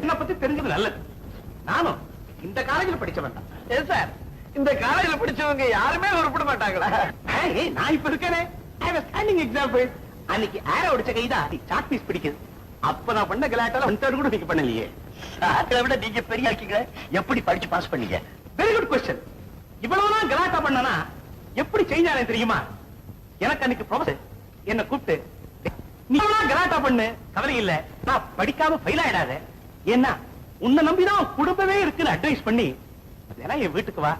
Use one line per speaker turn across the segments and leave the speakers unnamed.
என்ன பத்தி தெரிஞ்சது நல்லது. நானும் இந்த காலேஜில் படிச்சவன் தான்.
சார் இந்த காலேஜ்ல படிச்சவங்க யாருமே உருப்பிட மாட்டாங்களா?
நான் இப்ப இருக்கேனே. ஸ்டாண்டிங் எக்ஸாம்பிள் அன்னைக்கு ஏற உடைச்ச சாக் பீஸ் பிடிக்குது. அப்ப நான் பண்ண கலாட்டால ஒன் கூட நீங்க பண்ணலையே.
அதை விட நீங்க பெரிய இருக்கீங்க எப்படி படிச்சு பாஸ் பண்ணீங்க?
வெரி குட் கொஸ்டின் இவ்வளவுதான் கலாட்டா பண்ணனா எப்படி சேஞ்ச் ஆனேன் தெரியுமா? எனக்கு அன்னைக்கு ப்ரொஃபசர் என்ன கூப்பிட்டு நீ கலாட்டா பண்ணு. கவலை இல்ல. நான் படிக்காம ஃபெயில் ஆயிடாத. ஏன்னா உன்னை நம்பிதான் குடும்பமே இருக்குன்னு அட்வைஸ் பண்ணி அதெல்லாம் என் வீட்டுக்கு வா.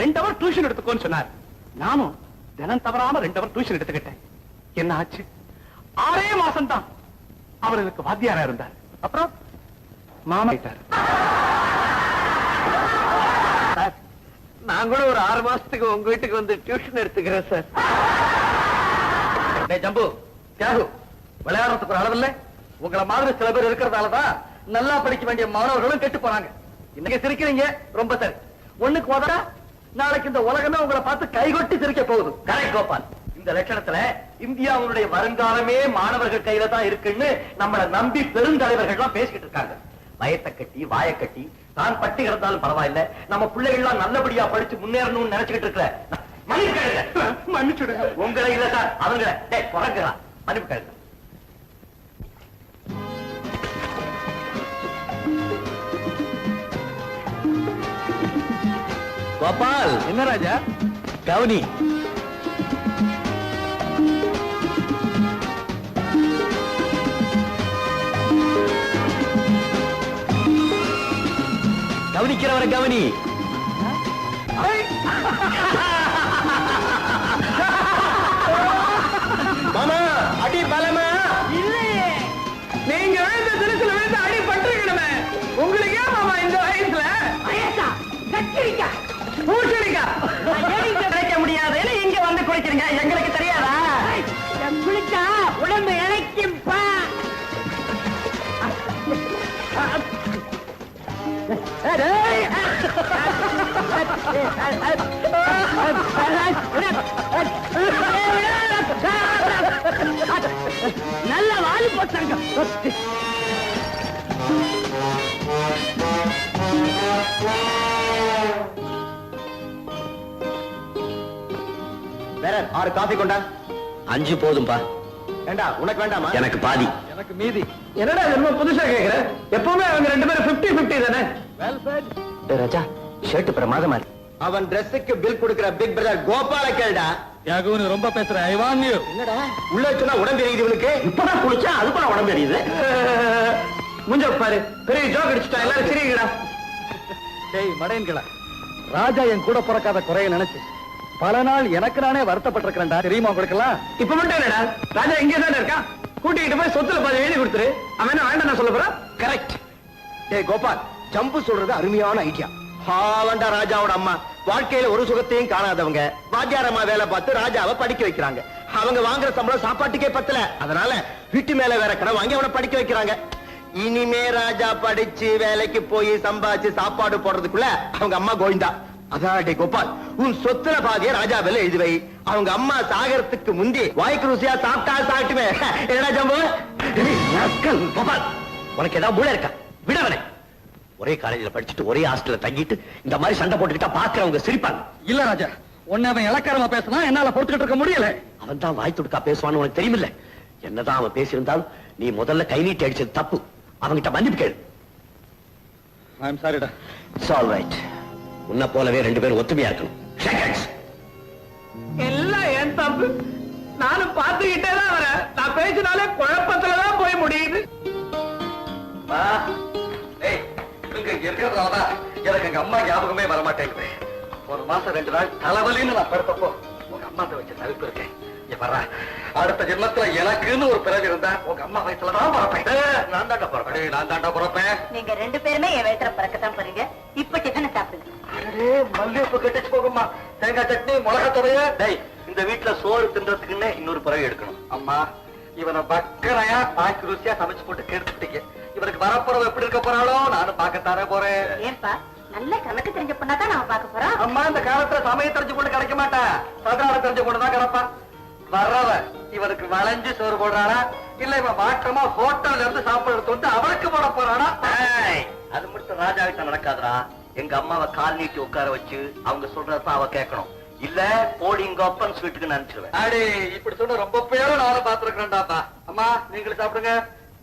ரெண்டு அவர் டியூஷன் எடுத்துக்கோன்னு சொன்னார். நானும் தினம் தவறாம ரெண்டு அவர் டியூஷன் எடுத்துக்கிட்டேன். என்ன ஆச்சு? ஆறே மாசம் தான் அவர் எனக்கு வாத்தியாரா இருந்தார். அப்புறம் மாமா ஆயிட்டார்.
சார் நான் கூட ஒரு ஆறு மாசத்துக்கு உங்க வீட்டுக்கு வந்து டியூஷன் எடுத்துக்கிறேன் சார்.
ஜம்பு தியாகு. விளையாடுறதுக்கு ஒரு அளவில்ல. உங்கள மாதிரி சில பேர் இருக்கிறதாலதான் நல்லா படிக்க வேண்டிய மாணவர்களும் கெட்டு போறாங்க. இன்னைக்கு சிரிக்கிறீங்க? ரொம்ப சரி. ஒண்ணுக்கு உதறா நாளைக்கு இந்த உலகமே உங்களை பார்த்து கைகொட்டி சிரிக்க போகுது. கரெக்ட் கோபால். இந்த லட்சணத்துல இந்தியாவுடைய வருங்காலமே மாணவர்கள் கையில தான் இருக்குன்னு நம்மள நம்பி பெருந்தலைவர்கள் எல்லாம் பேசிக்கிட்டு இருக்காங்க. வயத்தை கட்டி வாயை கட்டி தான் பட்டி கிடந்தாலும் பரவாயில்ல. நம்ம பிள்ளைகள் எல்லாம் நல்லபடியா படிச்சு முன்னேறணும்னு நினைச்சுக்கிட்டு இருக்கிற.
மன்னிச்சுடுங்க.
உங்களை இல்ல சார் அவங்கள மன்னிப்பு கேளுங்க. கோபால்.
என்ன ராஜா?
கவுனி. கவனிக்கிறவரை கவனி. வந்து குளிக்கிறீங்க? எங்களுக்கு தெரியாதா?
குளிச்சா உடம்பு இழைக்கும்பா நல்ல வாலி போட்டாங்க
வேற ஆறு காஃபி கொண்டா? அஞ்சு போதும்பா. ஏண்டா உனக்கு வேண்டாமா? எனக்கு பாதி.
எனக்கு மீதி. என்னடா என்ன புதுசா கேக்குற? எப்பவுமே அவங்க ரெண்டு பேரும் 50 50 தானே?
ராஜா ஷர்ட் பிரமாதமா அவன் Dressக்கு பில் கொடுக்கிற பிக் பிரதர் கோபால கேளுடா.
யாகவனு ரொம்ப பேசுற. ஐ வான் யூ
என்னடா? உள்ள சொன்னா உடம்பு எரியுது இவனுக்கு? இப்பதான் குளிச்சா அதுக்கு உடம்பு எரியுது.
முஞ்ச பாரு. பெரிய ஜோக் அடிச்சுட்டா. எல்லாரும் சிரிங்கடா
டேய் மடையன்களா. ராஜா என் கூட பிறக்காத குறைய நினைச்சு. பல நாள் எனக்கு நானே வருத்தப்பட்டிருக்கிறேன்டா. தெரியுமா உங்களுக்கெல்லாம்?
இப்ப மட்டும் ராஜா இங்கே தானே இருக்கான் கூட்டிகிட்டு போய் சொத்துல பாதி எழுதி கொடுத்துரு. அவன் என்ன வேண்டாம் நான் சொல்ல போறான்?
கரெக்ட் டேய் கோபால் ஜம்பு சொல்றது அருமையான ஐடியா ஹாவண்டா ராஜாவோட அம்மா. வாழ்க்கையில ஒரு சுகத்தையும் காணாதவங்க. வாத்தியாரம்மா வேலை பார்த்து ராஜாவை படிக்க வைக்கிறாங்க. அவங்க வாங்குற சம்பளம் சாப்பாட்டுக்கே பத்தல. அதனால வீட்டு மேல வேற கடை வாங்கி அவனை படிக்க வைக்கிறாங்க. இனிமே ராஜா படிச்சு வேலைக்கு போய் சம்பாதிச்சு சாப்பாடு போடுறதுக்குள்ள அவங்க அம்மா கோவிந்தா. அதான் டேய் கோபால் உன் சொத்துல பாதிய ராஜா வேலை எழுதி வை அவங்க அம்மா சாகரத்துக்கு முந்தி வாய்க்கு ருசியா சாப்பிட்டா சாப்பிட்டுமே. என்னடா ஜம்பு? கோபால். உனக்கு ஏதாவது மூளை இருக்கா? விடவனே ஒரே காலேஜ்ல படிச்சுட்டு ஒரே ஹாஸ்டல்ல தங்கிட்டு இந்த மாதிரி சண்டை போட்டுக்கிட்டா பாக்குறவங்க சிரிப்பாங்க.
இல்ல ராஜா உன்னை அவன் இலக்காரமா பேசினா என்னால பொறுத்துக்கிட்டு இருக்க முடியல.
அவன் தான் வாய் துடுக்கா பேசுவான்னு உனக்கு தெரியுமில்ல? என்னதான் அவன் பேசியிருந்தாலும் நீ முதல்ல கை நீட்டி அடிச்சது தப்பு. அவன்கிட்ட மன்னிப்பு கேளு.
ஐ எம் சாரிடா
இட்ஸ் ஆல் ரைட் உன்னை போலவே ரெண்டு பேரும் ஒத்துமையா இருக்கணும்.
எல்லாம் என் தப்பு நானும் பார்த்துக்கிட்டே தான் வரேன். நான் பேசினாலே குழப்பத்துலதான் போய் முடியுது.
எனக்கு எங்க அம்மா ஞாபகமே வர மாட்டேங்குது ஒரு மாசம் ரெண்டு நாள் தலைவலின்னு நான் படுத்தப்போ உங்க அம்மா வச்ச தவிப்பு இருக்கேன். இங்க வர்றா அடுத்த ஜென்மத்துல எனக்குன்னு ஒரு பிறகு இருந்தா உங்க அம்மா வயசுலதான் பிறப்பேன். ஏய், நான் தாண்டா பிறப்பேன். நான் தாண்டா பிறப்பேன்.
நீங்க ரெண்டு பேருமே என் வயசுல பிறக்கத்தான் போறீங்க. இப்ப டிஃபன் சாப்பிடுங்க.
அடடே, மல்லிகைப்பூ கெட்டுச்சு போகுமா தேங்காய் சட்னி மிளகா துறைய டேய் இந்த வீட்டுல சோறு தின்றதுக்குன்னு இன்னொரு பிறகு எடுக்கணும். அம்மா இவனை பக்கரையா பாக்கி ருசியா சமைச்சு போட்டு கெடுத்துட்டீங்க. இவனுக்கு வரப்போறவ எப்படி இருக்க போறாளோ நானும் பார்க்கத்தானே போறேன்.
ஏன்பா நல்ல கணக்கு தெரிஞ்ச பொண்ணா தான் நாம பார்க்க போறோம்?
அம்மா இந்த காலத்துல சமயம் தெரிஞ்சு கொண்டு கிடைக்க மாட்டா. பதினாறு தெரிஞ்சு கொண்டு தான் கிடப்பா வர்றவ
இவனுக்கு வளைஞ்சு சோறு போடுறானா? இல்ல இவன் மாற்றமா ஹோட்டல்ல இருந்து சாப்பிடுறது தொட்டு அவளுக்கு போட போறானா?
ஏய், அது மட்டும் ராஜா கிட்ட நடக்காதுடா. எங்க அம்மாவை கால் நீட்டி உட்கார வச்சு அவங்க சொல்றதான் அவ கேட்கணும் இல்ல போடி இங்க அப்பன் வீட்டுக்கு நினைச்சிருவேன்
அடே இப்படி சொன்ன ரொம்ப பேரும் நானும் பாத்துருக்கேன்டாப்பா அம்மா நீங்களும் சாப்பிடுங்க.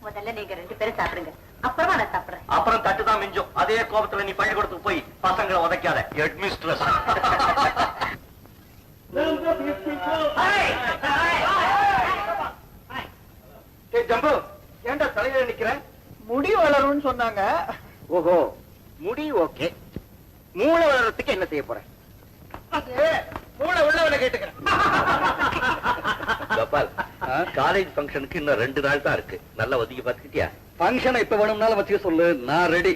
முதல்ல நீங்க ரெண்டு பேரும் சாப்பிடுங்க. அப்புறமா நான் சாப்பிடுறேன்.
அப்புறம் தட்டு தான் மிஞ்சும். அதே கோபத்துல நீ பள்ளிக்கூடத்துக்கு போய் பசங்களை உதைக்காத. ஹெட் மிஸ்ட்ரஸ்
ஜம்பு ஏன்டா தலையில நிக்கிறேன்?
முடி வளரும்னு சொன்னாங்க.
ஓஹோ. முடி ஓகே. மூளை வளர்றதுக்கு என்ன செய்ய போறேன்?
மூளை உள்ளவனை கேட்டுக்கிறேன்.
கோபால் காலேஜ் ஃபங்க்ஷனுக்கு இன்னும் ரெண்டு நாள் தான் இருக்கு. நல்லா ஒதுக்கி பார்த்துக்கிட்டியா?
ஃபங்க்ஷனை இப்ப வேணும்னாலும் வச்சுக்க சொல்லு. நான் ரெடி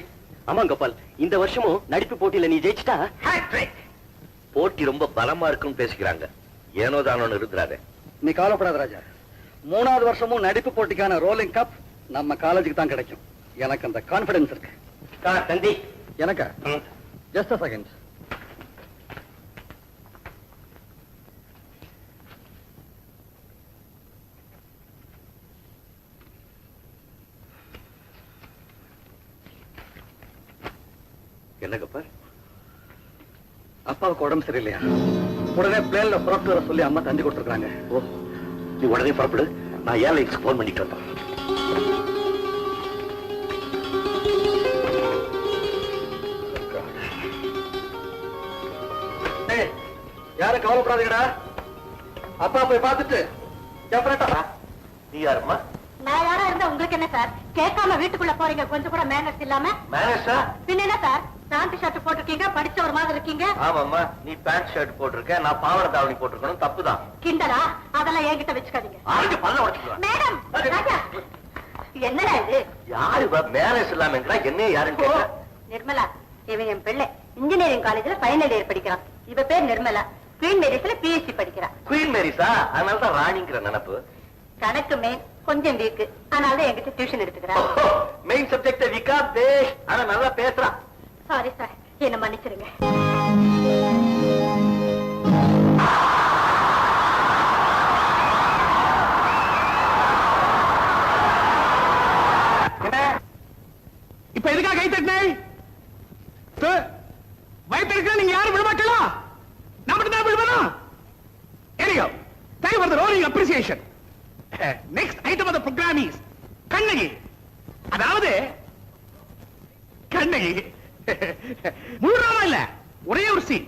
ஆமா கோபால். இந்த வருஷமும் நடிப்பு போட்டியில நீ ஜெயிச்சிட்டா? போட்டி ரொம்ப பலமா இருக்குன்னு பேசிக்கிறாங்க. ஏனோ தானோன்னு இருக்கிறாரு
நீ கவலைப்படாத ராஜா. மூணாவது வருஷமும் நடிப்பு போட்டிக்கான ரோலிங் கப் நம்ம காலேஜுக்கு தான் கிடைக்கும். எனக்கு அந்த கான்பிடன்ஸ் இருக்கு.
தந்தி.
எனக்கா? ஜஸ்ட் செகண்ட்
என்ன கோபால்
அப்பாவுக்கு உடம்பு சரியில்லையா? உடனே பிளேன்ல புறப்பட்டு வர சொல்லி அம்மா தந்தி கொடுத்துருக்காங்க
ஓ நீ உடனே புறப்படு. நான் ஏர்லைன்ஸ்க்கு போன் பண்ணிட்டு வந்தேன்
யாரும் கவலைப்படாதீங்கடா. அப்பா போய் பார்த்துட்டு டெஃபனட்டா
நீ யாரும்மா?
நான் யாரா இருந்தா உங்களுக்கு என்ன சார்? கேட்காம வீட்டுக்குள்ள போறீங்க கொஞ்சம் கூட மேனர்ஸ் இல்லாம? பின்ன என்ன சார்? பேண்ட் ஷர்ட் போட்டிருக்கீங்க படிச்ச ஒரு மாதிரி இருக்கீங்க?
ஆமாம்மா நீ பேண்ட் ஷர்ட் போட்டிருக்க நான் பாவாடை தாவணி போட்டிருக்கணும் தப்புதான்.
கிண்டலா? அதெல்லாம் என்கிட்ட வச்சுக்காதீங்க.
ஆளுக்கு பல்ல உடச்சுடுவேன்.
மேடம் ராஜா என்னடா இது?
யாரு மேனேஜ் இல்லாம என்ன யாருன்னு
நிர்மலா இவன் என் பிள்ளை. இன்ஜினியரிங் காலேஜ்ல ஃபைனல் இயர் படிக்கிறான். இவ பேர் நிர்மலா. குவீன் மேரிஸ்ல பிஎஸ்சி படிக்கிறான்.
குயின் மேரிஸா அதனால தான் ராணிங்கிற நினப்பு.
கணக்கு மெயின் கொஞ்சம் வீக்கு அதனால தான் என்கிட்ட டியூஷன் எடுத்துக்கிறான்.
மெயின் சப்ஜெக்ட் விகா பேஷ் ஆனா நல்லா பேசுறான்.
சாரி சார் என்ன மன்னிச்சிருங்க.
இப்ப எதுக்காக கை தட்டினாய் வயிற்றுக்கு நீங்க யாரும் விட மாட்டீங்களா thank for the rolling appreciation next item of the programme is Kannagi அதாவது கண்ணகி இல்ல ஒரே ஒரு சீன்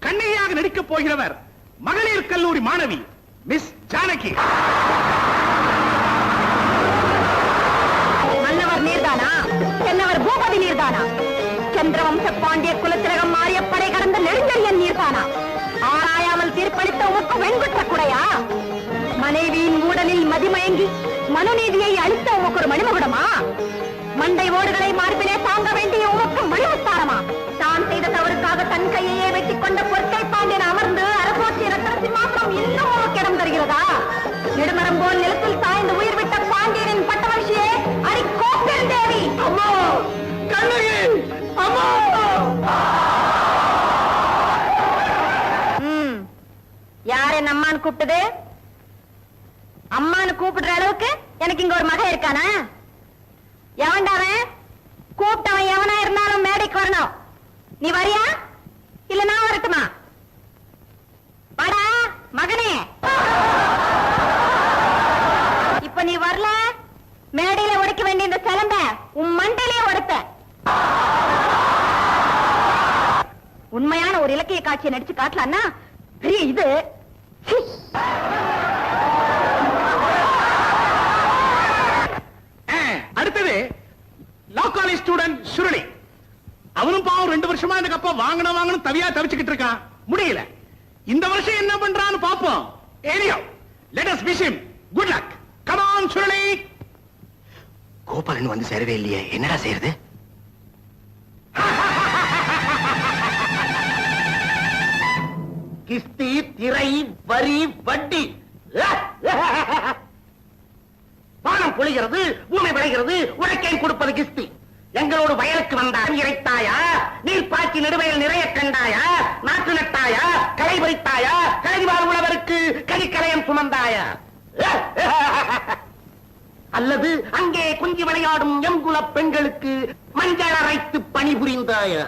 கண்ணகியாக நடிக்க போகிறவர் மகளிர் கல்லூரி மாணவி மிஸ் ஜானகி
மன்னவர் நீர்தானா? தென்னவர் பூபதி நீர்தானா? சந்திரவம்ச பாண்டிய குலத்திலகம் தீர்ப்பளித்த குடையா மனைவியின் ஊடலில் மதிமயங்கி மனுநீதியை அளித்த உமக்கு ஒரு மணிமகுடமா? மண்டை ஓடுகளை மார்பிலே தாங்க வேண்டிய கூப்பிட்டது? அம்மான்னு கூப்பிடுற அளவுக்கு எனக்கு இங்க ஒரு மகன் இருக்கானா? எவன்டாவன் கூப்பிட்டவன் எவனா இருந்தாலும் மேடைக்கு வரணும். நீ வரியா? இல்ல நான் வரட்டுமா? வாடா மகனே. இப்ப நீ வரல? மேடையில உடைக்க வேண்டிய இந்த சிலம்ப உன் மண்டலையே உடைப்ப உண்மையான ஒரு இலக்கிய காட்சியை நடிச்சு காட்டலான்னா பெரிய இது சி.
அடுத்தது லா காலேஜ் ஸ்டூடெண்ட் சுருளி அவனும் பாவம் ரெண்டு வருஷமா இந்த கப்ப வாங்கணும் வாங்கணும் தவியா தவிச்சுக்கிட்டு இருக்கான் முடியல இந்த வருஷம் என்ன பண்றான்னு பாப்போம் ஏரியோ let us wish him good luck come on Suruli
Gopalan வந்து சேரவே இல்லையே. என்னடா செய்யறது
கிஸ்தி திரை வரி வட்டி. வானம் பொழிகிறது பூமி விளைகிறது உழைக்கை கொடுப்பது கிஸ்தி. எங்களோடு வயலுக்கு வந்தார். இறைத்தாயா? நீர் பாய்ச்சி நெடுவயல் நிறைய கண்டாயா? நாற்று நட்டாயா? களை பறித்தாயா? கலை உழவருக்கு கனிக்கலையம் சுமந்தாயா? அல்லது அங்கே குஞ்சு விளையாடும் எங்குல பெண்களுக்கு மஞ்சள் அரைத்து பணிபுரிந்தாய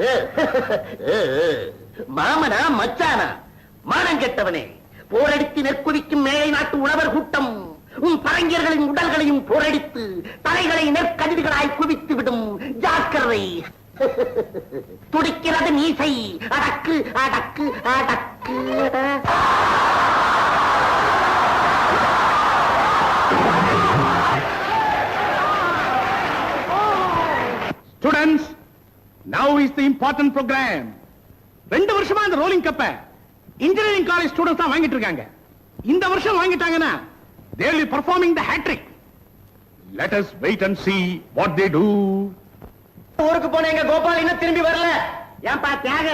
மாமனா மச்சானா? மானம் கெட்டவனே போரடித்து நெற்குதிக்கும் மேலை நாட்டு உழவர் கூட்டம். உன் பரங்கியர்களின் உடல்களையும் போரடித்து தலைகளை நெற்கதிர்களாய் குவித்து விடும் ஜாக்கிரதை. துடிக்கிறது மீசை. அடக்கு அடக்கு அடக்கு.
Students now is the important programme ரெண்டு வருஷமா இந்த ரோலிங் கப்ப இன்ஜினியரிங் காலேஜ் ஸ்டூடெண்ட்ஸ் தான் வாங்கிட்டு இருக்காங்க. இந்த வருஷம் வாங்கிட்டாங்கன்னா they will be performing the hat trick. Let us wait and see what they do.
ஊருக்கு போன எங்க கோபால் இன்னும் திரும்பி வரல.
ஏன்பா தியாக?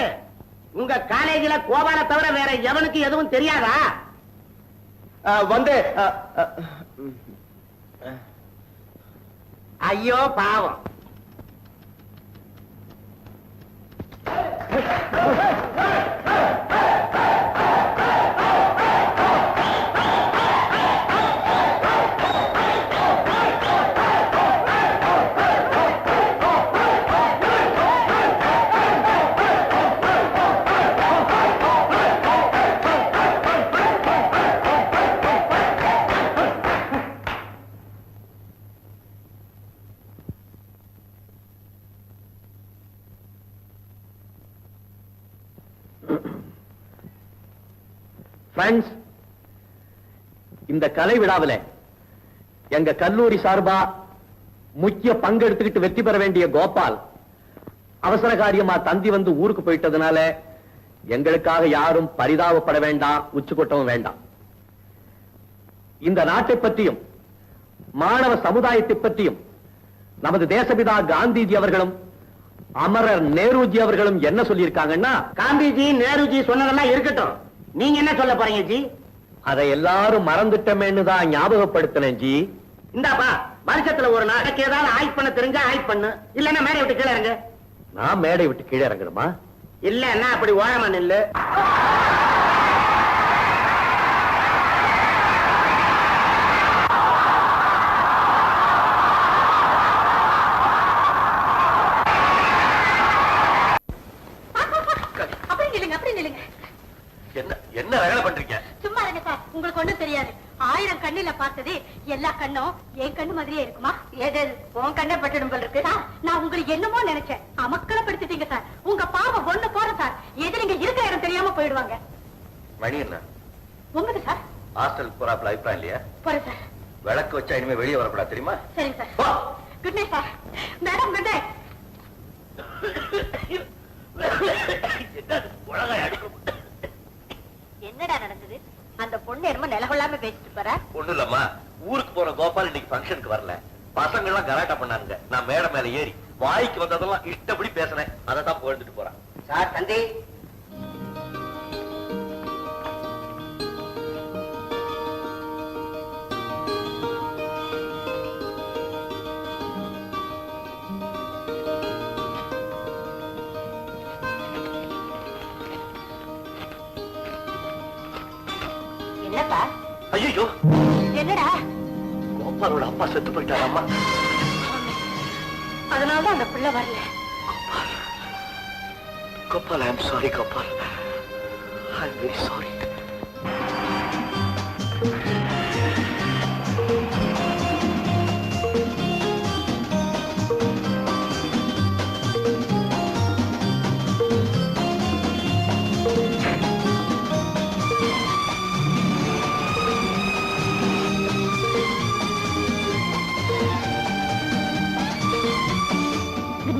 உங்க காலேஜில கோபால தவிர வேற எவனுக்கு எதுவும் தெரியாதா?
வந்து
ஐயோ பாவம்.
ஃப்ரெண்ட்ஸ் இந்த கலை விழாவில் எங்க கல்லூரி சார்பா முக்கிய பங்கெடுத்துக்கிட்டு வெற்றி பெற வேண்டிய கோபால் அவசர காரியமா தந்தி வந்து ஊருக்கு போயிட்டதுனால எங்களுக்காக யாரும் பரிதாபப்பட வேண்டாம் உச்சுக்கொட்டவும் வேண்டாம். இந்த நாட்டை பற்றியும் மாணவ சமுதாயத்தை பற்றியும் நமது தேசபிதா காந்திஜி அவர்களும் அமரர் நேருஜி அவர்களும் என்ன சொல்லியிருக்காங்கன்னா
காந்திஜி நேருஜி சொன்னதெல்லாம் இருக்கட்டும். நீங்க என்ன சொல்ல போறீங்க ஜி?
அதை எல்லாரும் மறந்துட்டமேன்னு தான் ஞாபகப்படுத்தினேன் ஜி.
இந்தாப்பா வருஷத்துல ஒரு நாளைக்கு ஏதாவது ஆய்ட் பண்ண தெரிஞ்சா ஆய்ட் பண்ணு. இல்லன்னா மேலே விட்டு கீழே இறங்க.
நான் மேடை விட்டு கீழே இறங்கணுமா?
இல்லன்னா அப்படி ஓரமா நில்லு
அப்படி நில்லுங்க அப்படி நில்லுங்க
என்ன என்ன வேலை பண்றீங்க
சும்மா இருங்க சார் உங்களுக்கு ஒண்ணும் தெரியாது ஆயிரம் கண்ணுல பார்த்தது எல்லா கண்ணும் என் கண்ணு மாதிரியே இருக்குமா? எது உன் கண்ணை பட்டுடும் போல இருக்கு. சார் நான் உங்களுக்கு என்னமோ நினைச்சேன். அமக்கள படுத்திட்டீங்க சார். உங்க பாவம் ஒண்ணு போற சார். எது நீங்க இருக்கிற இடம் தெரியாம போயிடுவாங்க.
மணி என்ன?
உங்கது சார்.
ஹாஸ்டல் போறாப்ல அபிப்பிராயம் இல்லையா?
போறேன் சார்.
விளக்கு வச்சா இனிமே வெளியே வரக்கூடாது தெரியுமா?
சரிங்க sir. Good night sir. Madam good night என்னடா நடந்தது? அந்த பொண்ணு என்னமோ நிலகொள்ளாம பேசிட்டு போற.
ஒண்ணு இல்லம்மா. ஊருக்கு போற கோபால் இன்னைக்கு ஃபங்க்ஷனுக்கு வரல. பசங்க எல்லாம் கலாட்டா பண்ணானுங்க. நான் மேடை மேல ஏறி வாய்க்கு வந்ததெல்லாம் இஷ்டப்படி பேசினேன் அதை தான் புகழ்ந்துட்டு போறேன்
சார் தந்தி
ஐயோ.
என்னடா?
கோபாலோட அப்பா செத்து போயிட்டாரம்மா.
அதனாலதான் அந்த பிள்ளை வரல.
Gopal. I am sorry Gopal. I am very sorry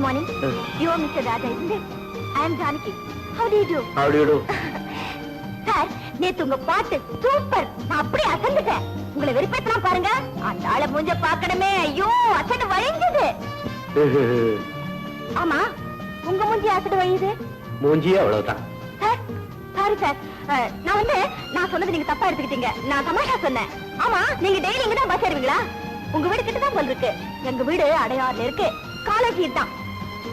good morning you are mister Raja isn't it? I am Janaki. How do you do?
How do you do?
Sir நேத்து உங்க பாட்டு சூப்பர் நான் அப்படியே அசந்துட்டேன். உங்களை வெறுப்பேத்தலாம் பாருங்க. அந்த ஆளை மூஞ்ச பார்க்கணுமே. ஐயோ அசடு வழிஞ்சது. ஆமா உங்க மூஞ்சி அசடு வழியுது?
மூஞ்சியே அவ்வளவுதான்.
சார் சாரி நான் வந்து நான் சொன்னது நீங்க தப்பா எடுத்துக்கிட்டீங்க. நான் தமாஷா சொன்னேன். ஆமா நீங்க டெய்லி இங்க தான் பஸ் ஏறுவீங்களா? உங்க வீடு கிட்ட தான் போல் இருக்கு எங்க வீடு அடையாறுல இருக்கு. காலேஜ் தான்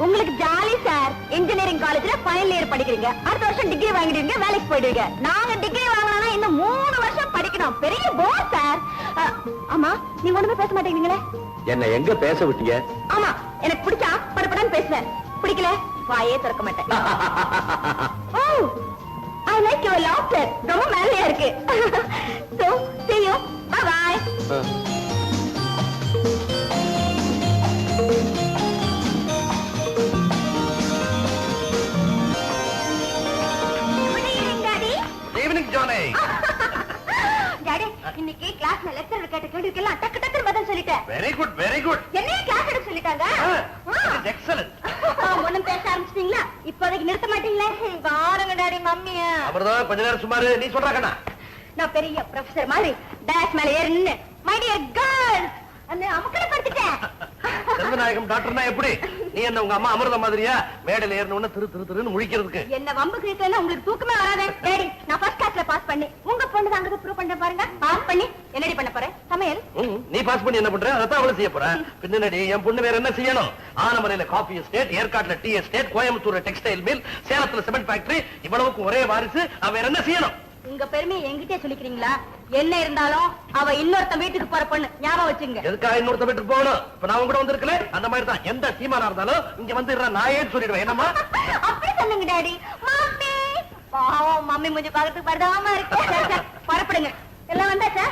உங்களுக்கு ஜாலி சார் இன்ஜினியரிங் காலேஜ்ல ஃபைனல் இயர் படிக்கிறீங்க. அடுத்த வருஷம் டிகிரி வாங்கிடுவீங்க வேலைக்கு போயிடுவீங்க. நாங்க டிகிரி வாங்கணும்னா இன்னும் மூணு வருஷம் படிக்கணும். பெரிய போர் சார் ஆமா நீங்க ஒண்ணுமே பேச மாட்டேங்கிறீங்களே?
என்ன எங்க பேச விட்டீங்க?
ஆமா எனக்கு பிடிச்சா படப்படன்னு பேசுவேன். பிடிக்கல வாயே திறக்க மாட்டேன். Oh I like your laughter ரொம்ப மேலையா இருக்கு. So see you. Bye bye இன்னைக்கு கிளாஸ்ல லெக்சர் கேட்ட கேள்விக்கெல்லாம் டக்கு டக்குன்னு பதில் சொல்லிட்டேன்.
வெரி குட் வெரி குட்
என்னைய கிளாஸ் எடுக்க சொல்லிட்டாங்க?
எக்ஸலன்ட்
ஒண்ணும் பேச ஆரம்பிச்சிட்டீங்களா? இப்போதைக்கு நிறுத்த மாட்டீங்களே? பாருங்க டாடி மம்மிய.
அமிர்தம் கொஞ்ச நேரம் சுமாரு நீ சொல்றா கண்ணா.
நான் பெரிய ப்ரொஃபசர் மாதிரி டேஷ் மேல ஏறி நின்னு மை டியர் கேர்ள்ஸ் அந்த அமுக்கட படுத்துட்டேன்.
செல்வநாயகம் டாக்டர்னா எப்படி? நீ என்ன உங்க அம்மா அமிர்த மாதிரியா? மேடையில ஏறின உடனே திரு திரு திருன்னு முழிக்கிறதுக்கு.
என்ன வம்பு கிழிக்கலன்னா உங்களுக்கு தூக்கமே வராதே. டாடி நான் ஃபர்ஸ்ட் கிளாஸ்ல பாஸ் பண்ணி உங்க பொண்ணு அங்க ப்ரூவ் பண்ண பாருங்க. பாஸ் பண்ணி என்னடி பண்ண போறேன் சமையல்?
நீ பாஸ் பண்ணி என்ன பண்ற? அதான் அவளை செய்ய போற. பின்னாடி என் பொண்ணு வேற என்ன செய்யணும்? ஆனமலையில காஃபி எஸ்டேட் ஏற்காட்டுல டீ எஸ்டேட் கோயம்புத்தூர்ல டெக்ஸ்டைல் மில் சேலத்துல சிமெண்ட் ஃபேக்டரி இவ்வளவுக்கு ஒரே வாரிசு அவ வேற என்ன செய்யணும்?
உங்க பெருமையை என்கிட்டே சொல்லிக்கிறீங்களா? என்ன இருந்தாலும் அவ இன்னொருத்த வீட்டுக்கு போற பொண்ணு ஞாபகம் வச்சுங்க.
எதுக்காக இன்னொருத்த வீட்டுக்கு போகணும்? இப்ப நான் உங்க கூட வந்திருக்கல அந்த மாதிரி தான் எந்த சீமானா இருந்தாலும் இங்க வந்து நாயே சொல்லிடுவேன். என்னம்மா?
அப்படி சொல்லுங்க டாடி. மம்மி பாவம் மம்மி முஞ்சி பாக்கிறதுக்கு பரதாம இருக்கு. புறப்படுங்க. எல்லாம் வந்தாச்சா?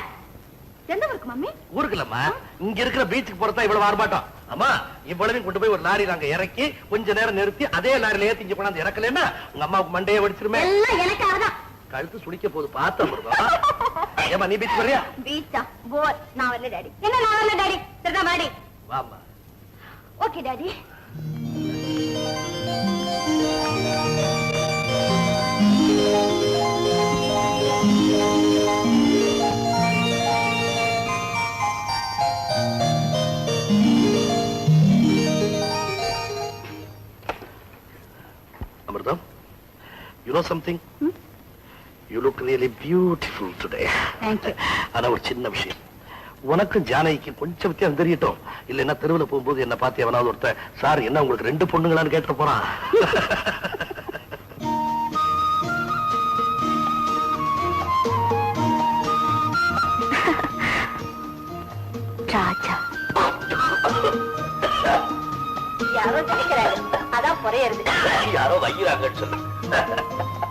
எந்த ஊருக்கு மம்மி
ஊருக்கு இல்லம்மா இங்க இருக்கிற பீச்சுக்கு போறதா இவ்வளவு ஆர்ப்பாட்டம். அம்மா இவ்வளவையும் கொண்டு போய் ஒரு லாரியில அங்க இறக்கி கொஞ்ச நேரம் நிறுத்தி அதே லாரியில ஏத்தி இங்க கொண்டாந்து இறக்கலன்னா உங்க அம்மாவுக்கு மண்டையை வெடிச்சிருமே.
எல்லாம் எனக்காக தான்
கழுத்து சுடிக்க போது பார்த்த ஏமா நீ பீச் வரியா
பீச்சா போர் நான் வரல டாடி. என்ன நான் வரல டாடி? சரிதான் டாடி
வாமா
okay daddy.
Amirtham you know something you look really beautiful today. ஆனா ஒரு சின்ன விஷயம். உனக்கும் ஜானகிக்கு கொஞ்சம் வித்தியாசம் தெரியட்டும். இல்லைன்னா தெருவுல போகும்போது என்ன பார்த்து எவனாவது ஒருத்தன் சார் என்ன உங்களுக்கு ரெண்டு பொண்ணுங்களான்னு கேட்டு போறான்?
ராஜா. யாரோ நினைக்கிறாரு அதான் புறையறது
யாரோ வைக்கிறாங்கன்னு சொல்லு.